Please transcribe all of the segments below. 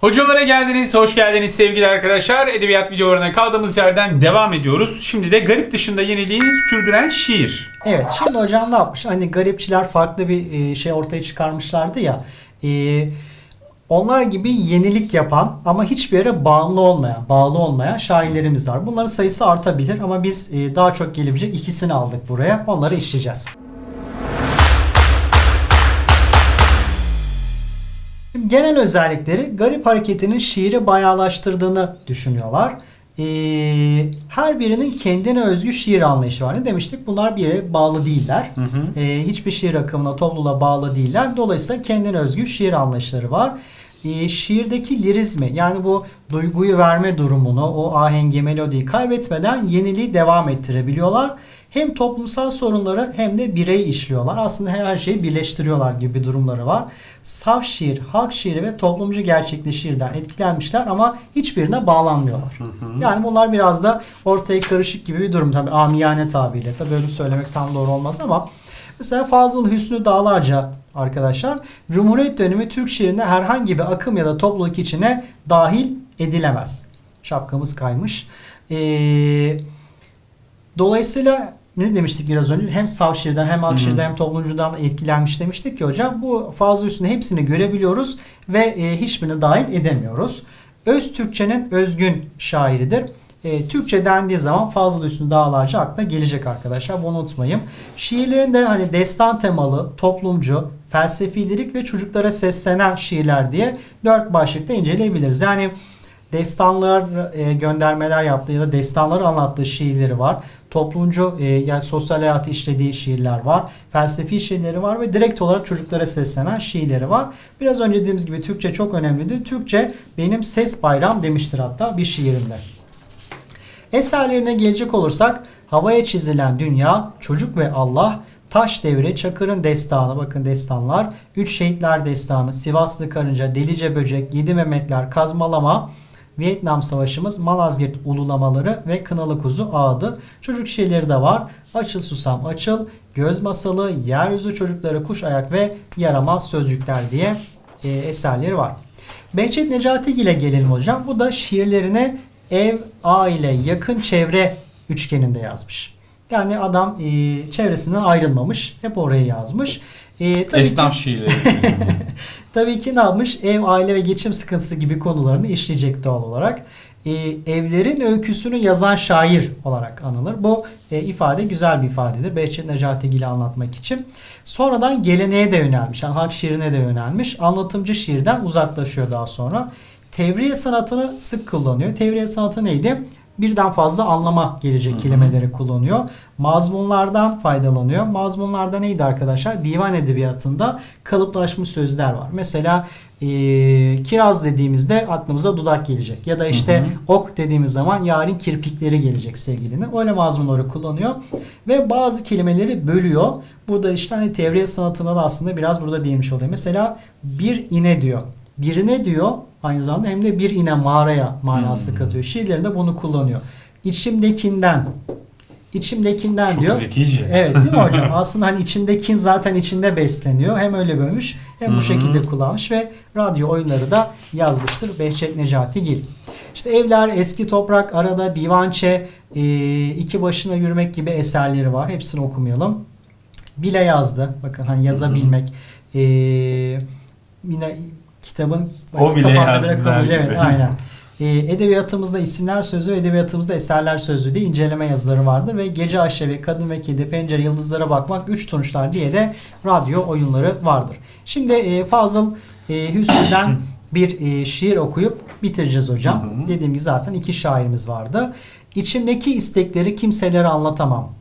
Hocalara geldiniz, hoş geldiniz sevgili arkadaşlar. Edebiyat videolarına kaldığımız yerden devam ediyoruz. Şimdi de garip dışında yeniliği sürdüren şiir. Evet şimdi hocam ne yapmış? Hani garipçiler farklı bir e, şey ortaya çıkarmışlardı ya. E, onlar gibi yenilik yapan ama hiçbir yere bağımlı olmayan, bağlı olmayan şairlerimiz var. Bunların sayısı artabilir ama biz e, daha çok gelebilecek ikisini aldık buraya. Onları işleyeceğiz. Şimdi genel özellikleri garip hareketinin şiiri bayağılaştırdığını düşünüyorlar. Ee, her birinin kendine özgü şiir anlayışı var. Ne demiştik? Bunlar bir yere bağlı değiller. Ee, hiçbir şiir akımına, topluluğa bağlı değiller. Dolayısıyla kendine özgü şiir anlayışları var. Ee, şiirdeki lirizmi yani bu duyguyu verme durumunu, o ahengi, melodiyi kaybetmeden yeniliği devam ettirebiliyorlar. Hem toplumsal sorunları hem de birey işliyorlar. Aslında her şeyi birleştiriyorlar gibi bir durumları var. Saf şiir, halk şiiri ve toplumcu gerçekli şiirden etkilenmişler ama hiçbirine bağlanmıyorlar. Yani bunlar biraz da ortaya karışık gibi bir durum. Tabii amiyane tabirle. Tabii böyle söylemek tam doğru olmaz ama Mesela Fazıl Hüsnü Dağlarca arkadaşlar Cumhuriyet dönemi Türk şiirinde herhangi bir akım ya da topluluk içine dahil edilemez. Şapkamız kaymış. Ee, dolayısıyla ne demiştik biraz önce? Hem saf şiirden hem halk şiirden hem toplumcudan etkilenmiş demiştik ki hocam. Bu Fazıl Hüsnü hepsini görebiliyoruz ve e, hiçbirini dahil edemiyoruz. Öz Türkçenin özgün şairidir. E, Türkçe dendiği zaman Fazıl Hüsnü Dağlarca aklına gelecek arkadaşlar. Bunu unutmayın. Şiirlerinde hani destan temalı, toplumcu, felsefi lirik ve çocuklara seslenen şiirler diye dört başlıkta inceleyebiliriz. Yani destanlar e, göndermeler yaptığı ya da destanları anlattığı şiirleri var. Toplumcu e, yani sosyal hayatı işlediği şiirler var. Felsefi şiirleri var ve direkt olarak çocuklara seslenen şiirleri var. Biraz önce dediğimiz gibi Türkçe çok önemlidir. Türkçe benim ses bayram demiştir hatta bir şiirinde. Eserlerine gelecek olursak havaya çizilen dünya, çocuk ve Allah, Taş devri, Çakır'ın destanı, bakın destanlar, Üç Şehitler destanı, Sivaslı Karınca, Delice Böcek, Yedi Mehmetler, Kazmalama, Vietnam Savaşımız, Malazgirt ululamaları ve Kınalı Kuzu ağdı. Çocuk şiirleri de var. Açıl Susam Açıl, Göz Masalı, Yeryüzü Çocukları, Kuş Ayak ve Yaramaz Sözcükler diye e, eserleri var. Behçet Necati ile gelelim hocam. Bu da şiirlerine ev, aile, yakın çevre üçgeninde yazmış. Yani adam e, çevresinden ayrılmamış. Hep oraya yazmış. E, tabii Esnaf ki, şiirleri. tabii ki ne yapmış? Ev, aile ve geçim sıkıntısı gibi konularını işleyecek doğal olarak. E, evlerin öyküsünü yazan şair olarak anılır. Bu e, ifade güzel bir ifadedir. Behçet Necatigil'i anlatmak için. Sonradan geleneğe de yönelmiş. Yani halk şiirine de yönelmiş. Anlatımcı şiirden uzaklaşıyor daha sonra. Tevriye sanatını sık kullanıyor. Tevriye sanatı neydi? Birden fazla anlama gelecek kelimeleri kullanıyor. Mazmunlardan faydalanıyor. Mazmunlarda neydi arkadaşlar? Divan edebiyatında kalıplaşmış sözler var. Mesela e, kiraz dediğimizde aklımıza dudak gelecek. Ya da işte Hı hı. ok dediğimiz zaman yarın kirpikleri gelecek sevgilinin. Öyle mazmunları kullanıyor. Ve bazı kelimeleri bölüyor. Burada işte hani tevriye sanatına da aslında biraz burada değinmiş oluyor. Mesela bir ine diyor. Birine diyor aynı zamanda hem de bir ine mağaraya manası Hmm. katıyor. Şiirlerinde bunu kullanıyor. İçimdekinden içimdekinden Çok diyor. zekice. Evet değil mi hocam? Aslında hani içindekin zaten içinde besleniyor. Hem öyle bölmüş hem Hı bu hı. şekilde kullanmış ve radyo oyunları da yazmıştır Behçet Necati Gil. İşte evler, eski toprak, arada divançe, e, iki başına yürümek gibi eserleri var. Hepsini okumayalım. Bile yazdı. Bakın hani yazabilmek. E, yine kitabın O bile gibi. Evet aynen. E, edebiyatımızda isimler sözü edebiyatımızda eserler sözlüğü diye inceleme yazıları vardır ve Gece Aşevi, Kadın ve Kedi, Pencere, Yıldızlara Bakmak, Üç Tunçlar diye de radyo oyunları vardır. Şimdi e, Fazıl e, Hüsnü'den bir e, şiir okuyup bitireceğiz hocam. Hı hı. Dediğim gibi zaten iki şairimiz vardı. İçimdeki istekleri kimselere anlatamam.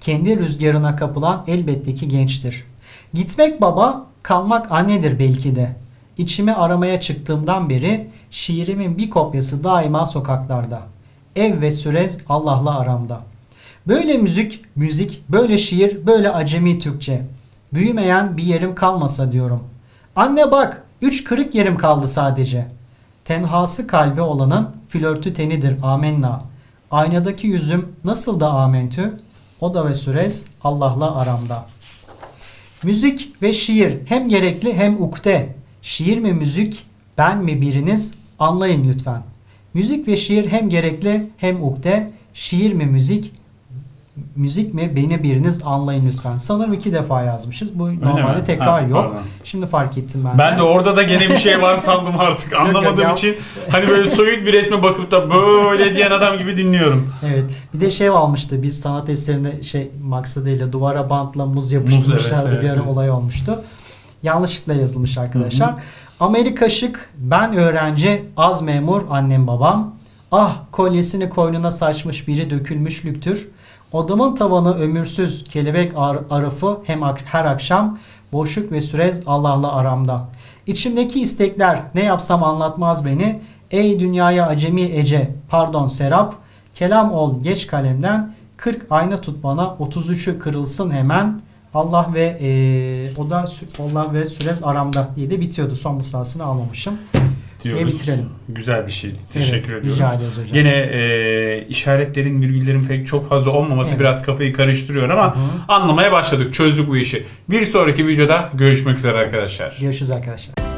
Kendi rüzgarına kapılan elbette ki gençtir. Gitmek baba, kalmak annedir belki de. İçimi aramaya çıktığımdan beri şiirimin bir kopyası daima sokaklarda. Ev ve sürez Allah'la aramda. Böyle müzik, müzik, böyle şiir, böyle acemi Türkçe. Büyümeyen bir yerim kalmasa diyorum. Anne bak, üç kırık yerim kaldı sadece. Tenhası kalbi olanın flörtü tenidir amenna. Aynadaki yüzüm nasıl da amentü? O da ve sürez Allah'la aramda. Müzik ve şiir hem gerekli hem ukde. Şiir mi müzik, ben mi biriniz Anlayın lütfen. Müzik ve şiir hem gerekli hem ukde. Şiir mi müzik, müzik mi beni biriniz anlayın lütfen. Sanırım iki defa yazmışız. Bu normalde mi? tekrar Ha, yok. pardon. Şimdi fark ettim ben. Ben de orada da gene bir şey var sandım artık. yok, Anlamadığım için hani böyle soyut bir resme bakıp da böyle diyen adam gibi dinliyorum. Evet. Bir de şey almıştı. Bir sanat eserinde şey maksadıyla duvara bantla muz yapıştırmışlardı. evet, bir ara evet. olay olmuştu. Yanlışlıkla yazılmış arkadaşlar. Amerika şık, ben öğrenci, az memur, annem babam. Ah kolyesini koynuna saçmış biri dökülmüşlüktür. Odamın tavanı ömürsüz, kelebek ar- arafı hem ak- her akşam. Boşluk ve sürez Allah'la aramda. İçimdeki istekler ne yapsam anlatmaz beni. Ey dünyaya acemi Ece, pardon Serap. Kelam ol geç kalemden. 40 ayna tut bana, 33'ü kırılsın hemen. Allah ve eee, o da Allah ve sürez aramda diye de bitiyordu. Son mısrasını almamışım. Diyoruz. bitirelim. Güzel bir şeydi. Teşekkür Evet, ediyoruz. Rica ederiz hocam. Gene e, işaretlerin, virgüllerin pek çok fazla olmaması Evet. biraz kafayı karıştırıyor ama Hı hı. anlamaya başladık. Çözdük bu işi. Bir sonraki videoda görüşmek üzere arkadaşlar. Görüşürüz arkadaşlar.